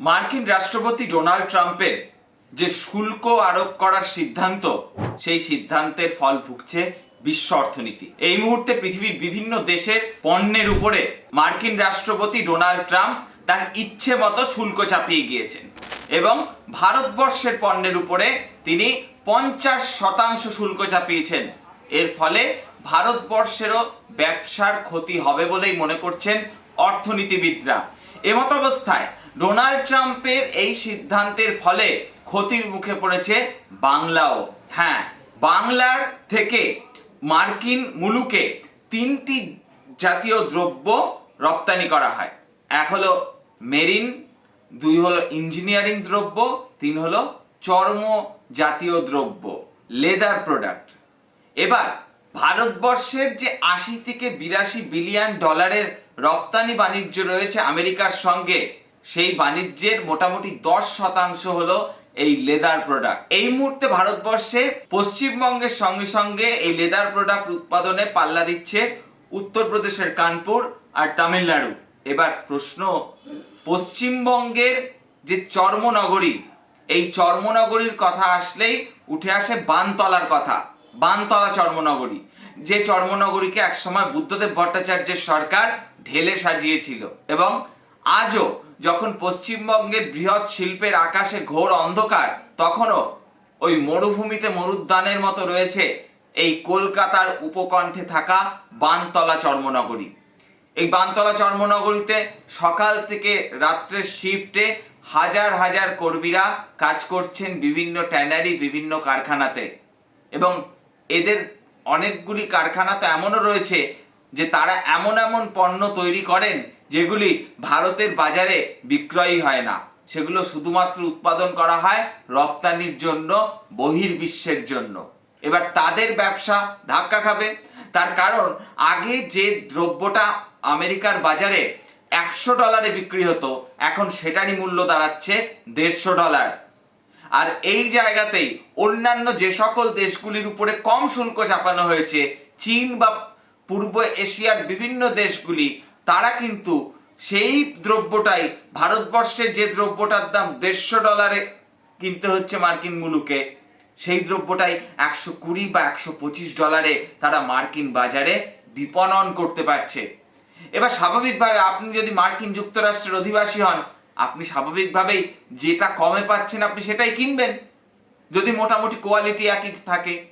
মার্কিন রাষ্ট্রপতি ডোনাল্ড ট্রাম্পের যে শুল্ক আরোপ করার সিদ্ধান্ত, সেই সিদ্ধান্তের ফল ভুগছে বিশ্ব অর্থনীতি। এই মুহূর্তে পৃথিবীর বিভিন্ন দেশের পণ্যের উপরে মার্কিন রাষ্ট্রপতি ডোনাল্ড ট্রাম্প তার ইচ্ছে মতো শুল্ক চাপিয়ে গিয়েছেন এবং ভারতবর্ষের পণ্যের উপরে তিনি পঞ্চাশ শতাংশ শুল্ক চাপিয়েছেন। এর ফলে ভারতবর্ষেরও ব্যবসার ক্ষতি হবে বলেই মনে করছেন অর্থনীতিবিদরা। এমত অবস্থায় ডোনাল্ড ট্রাম্পের এই সিদ্ধান্তের ফলে ক্ষতির মুখে পড়েছে বাংলাও। হ্যাঁ বাংলার থেকে মার্কিন মুলুকে তিনটি জাতীয় দ্রব্য রপ্তানি করা হয়। এক হলো মেরিন, দুই হলো ইঞ্জিনিয়ারিং দ্রব্য, তিন হলো চর্ম জাতীয় দ্রব্য, লেদার প্রোডাক্ট। এবার ভারতবর্ষের যে আশি থেকে বিরাশি বিলিয়ন ডলারের রপ্তানি বাণিজ্য রয়েছে আমেরিকার সঙ্গে, সেই বাণিজ্যের মোটামুটি দশ শতাংশ হলো এই লেদার প্রোডাক্ট। এই মুহূর্তে ভারতবর্ষে পশ্চিমবঙ্গের সঙ্গে সঙ্গে এই লেদার প্রোডাক্ট উৎপাদনে পাল্লা দিচ্ছে উত্তরপ্রদেশের কানপুর আর তামিলনাড়ু। এবার প্রশ্ন, পশ্চিমবঙ্গের যে চর্মনগরী, এই চর্মনগরীর কথা আসলেই উঠে আসে বানতলার কথা। বানতলা চর্মনগরী, যে চর্মনগরীকে একসময় বুদ্ধদেব ভট্টাচার্যের সরকার ঢেলে সাজিয়েছিল এবং আজও যখন পশ্চিমবঙ্গের বৃহৎ শিল্পের আকাশে ঘোর অন্ধকার, তখনও ওই মরুভূমিতে মরুদ্যানের মতো রয়েছে এই কলকাতার উপকণ্ঠে থাকা বানতলা চর্মনগরী। এই বানতলা চর্মনগরীতে সকাল থেকে রাত্রের শিফটে হাজার হাজার কর্মীরা কাজ করছেন বিভিন্ন ট্যানারি, বিভিন্ন কারখানাতে এবং এদের অনেকগুলি কারখানা তো এমনও রয়েছে যে তারা এমন এমন পণ্য তৈরি করেন যেগুলি ভারতের বাজারে বিক্রয়ই হয় না। সেগুলো শুধুমাত্র উৎপাদন করা হয় রপ্তানির জন্য, বহির্বিশ্বের জন্য। এবার তাদের ব্যবসা ধাক্কা খাবে। তার কারণ, আগে যে দ্রব্যটা আমেরিকার বাজারে একশো ডলারে বিক্রি হতো, এখন সেটারই মূল্য দাঁড়াচ্ছে দেড়শো ডলার। আর এই জায়গাতেই অন্যান্য যে সকল দেশগুলির উপরে কম শুল্ক চাপানো হয়েছে, চীন বা পূর্ব এশিয়ার বিভিন্ন দেশগুলি, তারা কিন্তু সেই দ্রব্যটাই ভারতবর্ষের যে দ্রব্যটার দাম দেড়শো ডলারে কিনতে হচ্ছে মার্কিন মুলুকে, সেই দ্রব্যটাই একশো কুড়ি বা একশো পঁচিশ ডলারে তারা মার্কিন বাজারে বিপণন করতে পারছে। এবার স্বাভাবিকভাবে আপনি যদি মার্কিন যুক্তরাষ্ট্রের অধিবাসী হন আপনি স্বাভাবিকভাবেই যেটা কমে পাচ্ছেন আপনি সেটাই কিনবেন। যদি মোটামুটি কোয়ালিটি একই থাকে,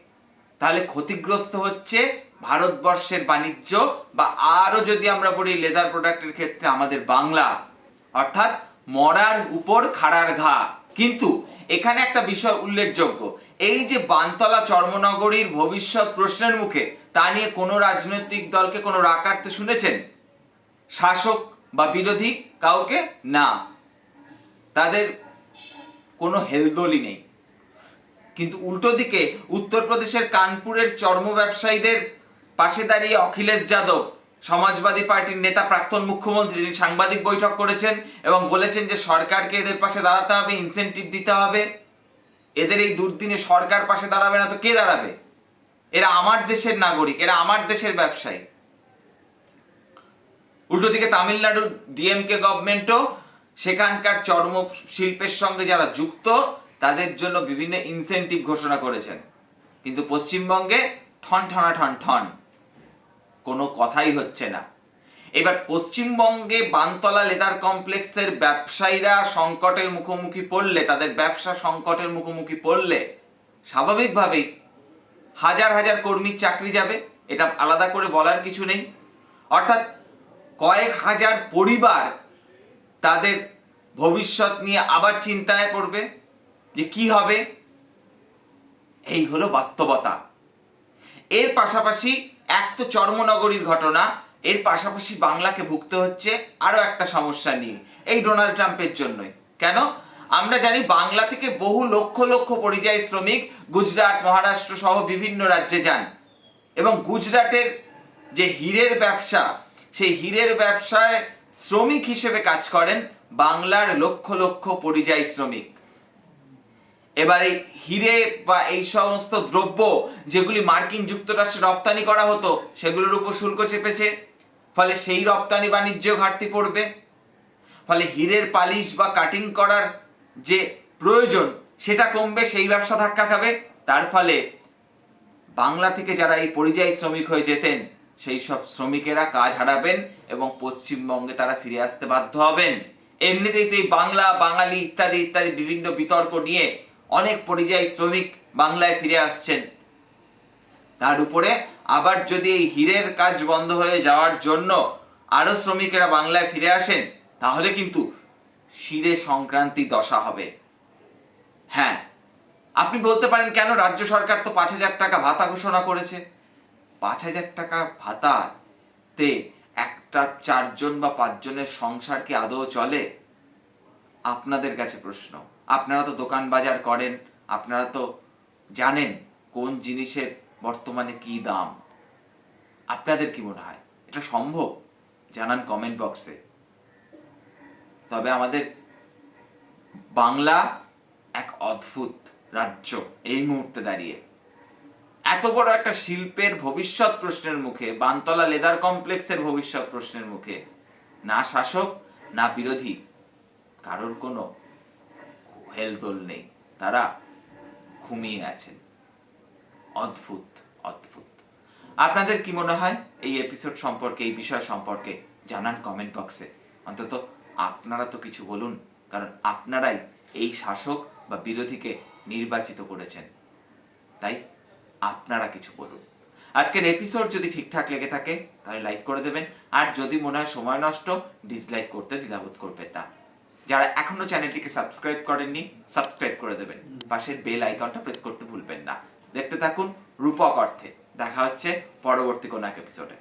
তাহলে ক্ষতিগ্রস্ত হচ্ছে ভারতবর্ষের বাণিজ্য বা আরও যদি আমরা বলি লেদার প্রোডাক্টের ক্ষেত্রে আমাদের বাংলা, অর্থাৎ মরার উপর খাড়ার ঘা। কিন্তু এখানে একটা বিষয় উল্লেখযোগ্য, এই যে বানতলা চর্মনগরীর ভবিষ্যৎ প্রশ্নের মুখে, তা নিয়ে কোনো রাজনৈতিক দলকে কোনো রাগ কাটতে শুনেছেন? শাসক বা বিরোধী কাউকে? না। তাদের কোনো হেলদোলই নেই। কিন্তু উল্টো দিকে উত্তরপ্রদেশের কানপুরের চর্ম ব্যবসায়ীদের পাশে দাঁড়িয়ে অখিলেশ যাদব, সমাজবাদী পার্টির নেতা প্রাক্তন মুখ্যমন্ত্রী, তিনি সাংবাদিক বৈঠক করেছেন এবং বলেছেন যে সরকারকে এদের পাশে দাঁড়াতে হবে ইনসেন্টিভ দিতে হবে। এদের এই দুর্দিনে সরকার পাশে দাঁড়াবে না তো কে দাঁড়াবে? এরা আমার দেশের নাগরিক, এরা আমার দেশের ব্যবসায়ী। উল্টো দিকে তামিলনাড়ুর ডিএমকে গভর্নমেন্টও সেখানকার চর্ম শিল্পের সঙ্গে যারা যুক্ত, তাদের জন্য বিভিন্ন ইনসেনটিভ ঘোষণা করেছেন। কিন্তু পশ্চিমবঙ্গে ঠন ঠনা ঠন ঠন, কোনো কথাই হচ্ছে না। এবার পশ্চিমবঙ্গে বানতলা লেদার কমপ্লেক্সের ব্যবসায়ীরা সংকটের মুখোমুখি পড়লে, তাদের ব্যবসা সংকটের মুখোমুখি পড়লে স্বাভাবিকভাবেই হাজার হাজার কর্মীর চাকরি যাবে, এটা আলাদা করে বলার কিছু নেই। অর্থাৎ কয়েক হাজার পরিবার তাদের ভবিষ্যৎ নিয়ে আবার চিন্তায় পড়বে যে কি হবে? এই হলো বাস্তবতা। এর পাশাপাশি এক তো চর্মনগরীর ঘটনা, এর পাশাপাশি বাংলাকে ভুগতে হচ্ছে আরও একটা সমস্যা নিয়ে, এই ডোনাল্ড ট্রাম্পের জন্যই। কেন? আমরা জানি বাংলা থেকে বহু লক্ষ লক্ষ পরিযায়ী শ্রমিক গুজরাট, মহারাষ্ট্র সহ বিভিন্ন রাজ্যে যান এবং গুজরাটের যে হীরের ব্যবসা, সেই হীরের ব্যবসায় শ্রমিক হিসেবে কাজ করেন বাংলার লক্ষ লক্ষ পরিযায়ী শ্রমিক। এবার হিরে বা এই সমস্ত দ্রব্য যেগুলি মার্কিন যুক্তরাষ্ট্রে রপ্তানি করা হতো, সেগুলোর উপর শুল্ক চেপেছে। ফলে সেই রপ্তানি বাণিজ্য ঘাটতি পড়বে। ফলে হীরের পালিশ বা কাটিং করার যে প্রয়োজন, সেটা কমবে, সেই ব্যবসা ধাক্কা খাবে। তার ফলে বাংলা থেকে যারা এই পরিযায়ী শ্রমিক হয়ে যেতেন সেই সব শ্রমিকেরা কাজ হারাবেন এবং পশ্চিমবঙ্গে তারা ফিরে আসতে বাধ্য হবেন। এমনিতেই তো এই বাংলা, বাঙালি ইত্যাদি ইত্যাদি বিভিন্ন বিতর্ক নিয়ে অনেক পরিযায়ী শ্রমিক বাংলায় ফিরে আসছেন। তার উপরে আবার যদি এই হীরের কাজ বন্ধ হয়ে যাওয়ার জন্য আরও শ্রমিকেরা বাংলায় ফিরে আসেন, তাহলে কিন্তু শিরে সংক্রান্তি দশা হবে। হ্যাঁ আপনি বলতে পারেন কেন রাজ্য সরকার তো পাঁচ হাজার টাকা ভাতা ঘোষণা করেছে? পাঁচ হাজার টাকা ভাতাতে একটা চারজন বা পাঁচজনের সংসার কি আদৌ চলে? আপনাদের কাছে প্রশ্ন। আপনারা তো দোকান বাজার করেন, আপনারা তো জানেন কোন জিনিসের বর্তমানে কি দাম। আপনাদের কি মনে হয়? এটা সম্ভব? জানান কমেন্ট বক্সে তবে আমাদের বাংলা এক অদ্ভুত রাজ্য এই মুহূর্তে দাঁড়িয়ে। এত বড় একটা শিল্পের ভবিষ্যৎ প্রশ্নের মুখে, বানতলা লেদার কমপ্লেক্সের ভবিষ্যৎ প্রশ্নের মুখে, না শাসক, না বিরোধী, কারোর কোনো হেলদোল নেই। তারা ঘুমিয়ে আছেন। অদ্ভুত অদ্ভুত। আপনাদের কি মনে হয় এই এপিসোড সম্পর্কে, এই বিষয় সম্পর্কে? জানান কমেন্ট বক্সে অন্তত আপনারা তো কিছু বলুন, কারণ আপনারাই এই শাসক বা বিরোধীকে নির্বাচিত করেছেন। তাই আপনারা কিছু বলুন। আজকের এপিসোড যদি ঠিকঠাক লেগে থাকে তাহলে লাইক করে দেবেন। আর যদি মনে হয় সময় নষ্ট ডিসলাইক করতে দ্বিধাবোধ করবেন না। যারা এখনও চ্যানেলটিকে সাবস্ক্রাইব করেননি সাবস্ক্রাইব করে দেবেন। পাশের বেল আইকনটা প্রেস করতে ভুলবেন না। দেখতে থাকুন রূপক অর্থে। দেখা হচ্ছে পরবর্তী কোনো এক এপিসোডে